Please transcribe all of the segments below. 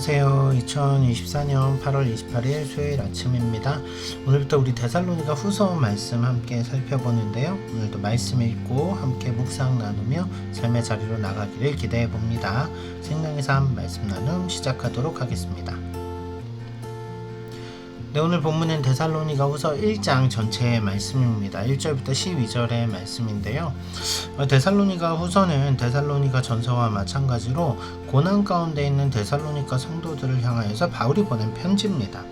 안녕하세요. 2024년 8월 28일 수요일 아침입니다. 오늘부터 우리 데살로니가 후서 말씀 함께 살펴보는데요. 오늘도 말씀 읽고 함께 묵상 나누며 삶의 자리로 나가기를 기대해 봅니다. 생명의 삶 말씀 나눔 시작하도록 하겠습니다. 네, 오늘 본문은 데살로니가 후서 1장 전체의 말씀입니다. 1절부터 12절의 말씀인데요. 어, 데살로니가 후서는 데살로니가 전서와 마찬가지로 고난 가운데 있는 데살로니가 성도들을 향하여서 바울이 보낸 편지입니다.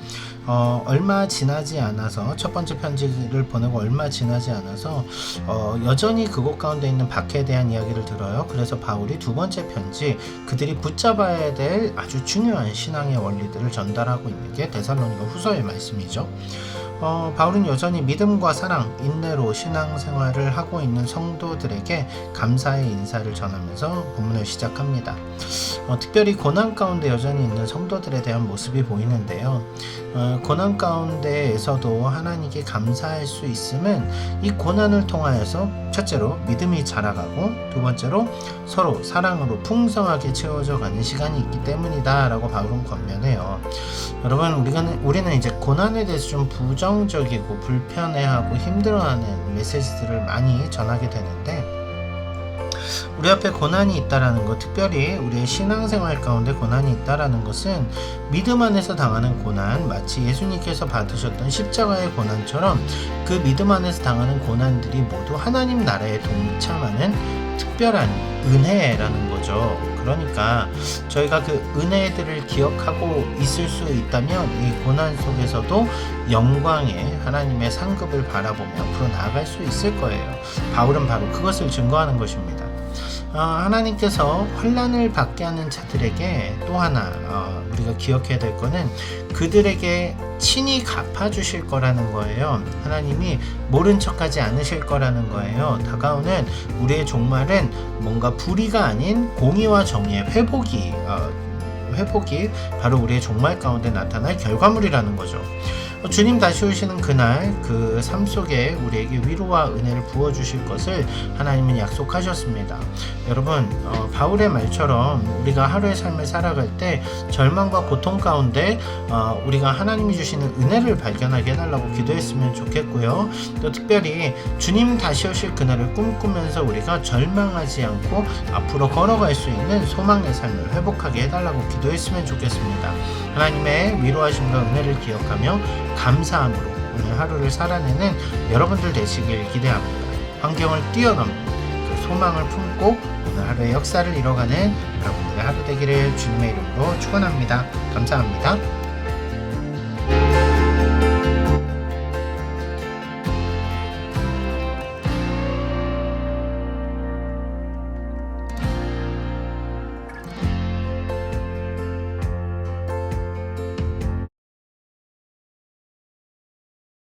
어, 얼마 지나지 않아서 첫 번째 편지를 보내고 얼마 지나지 않아서 어, 여전히 그곳 가운데 있는 박해에 대한 이야기를 들어요. 그래서 바울이 두 번째 편지 그들이 붙잡아야 될 아주 중요한 신앙의 원리들을 전달하고 있는 게 데살로니가 후서의 말씀이죠. 어, 바울은 여전히 믿음과 사랑, 인내로 신앙생활을 하고 있는 성도들에게 감사의 인사를 전하면서 본문을 시작합니다. 어, 특별히 고난 가운데 여전히 있는 성도들에 대한 모습이 보이는데요. 어, 고난 가운데에서도 하나님께 감사할 수 있음은 이 고난을 통하여서 첫째로 믿음이 자라가고 두 번째로 서로 사랑으로 풍성하게 채워져 가는 시간이 있기 때문이다라고 바울은 권면해요. 여러분 우리가 우리는 이제 고난에 대해서 좀 부정적이고 불편해하고 힘들어하는 메시지들을 많이 전하게 되는데 우리 앞에 고난이 있다라는 것, 특별히 우리의 신앙생활 가운데 고난이 있다라는 것은 믿음 안에서 당하는 고난, 마치 예수님께서 받으셨던 십자가의 고난처럼 그 믿음 안에서 당하는 고난들이 모두 하나님 나라에 동참하는 특별한 은혜라는 거죠. 그러니까 저희가 그 은혜들을 기억하고 있을 수 있다면 이 고난 속에서도 영광의 하나님의 상급을 바라보며 앞으로 나아갈 수 있을 거예요. 바울은 바로 그것을 증거하는 것입니다. 어, 하나님께서 환란을 받게 하는 자들에게 또 하나 어, 우리가 기억해야 될 거는 그들에게 친히 갚아주실 거라는 거예요. 하나님이 모른 척하지 않으실 거라는 거예요. 다가오는 우리의 종말은 뭔가 불의가 아닌 공의와 정의의 회복이 어, 회복이 바로 우리의 종말 가운데 나타날 결과물이라는 거죠. 어, 주님 다시 오시는 그날 그 삶 속에 우리에게 위로와 은혜를 부어 주실 것을 하나님은 약속하셨습니다. 여러분 어, 바울의 말처럼 우리가 하루의 삶을 살아갈 때 절망과 고통 가운데 어, 우리가 하나님이 주시는 은혜를 발견하게 해달라고 기도했으면 좋겠고요. 또 특별히 주님 다시 오실 그날을 꿈꾸면서 우리가 절망하지 않고 앞으로 걸어갈 수 있는 소망의 삶을 회복하게 해달라고 기도 했으면 좋겠습니다. 하나님의 위로하심과 은혜를 기억하며 감사함으로 오늘 하루를 살아내는 여러분들 되시길 기대합니다. 환경을 뛰어넘는 그 소망을 품고 오늘 하루의 역사를 이뤄가는 여러분들의 하루 되기를 주님의 이름으로 축원합니다. 감사합니다.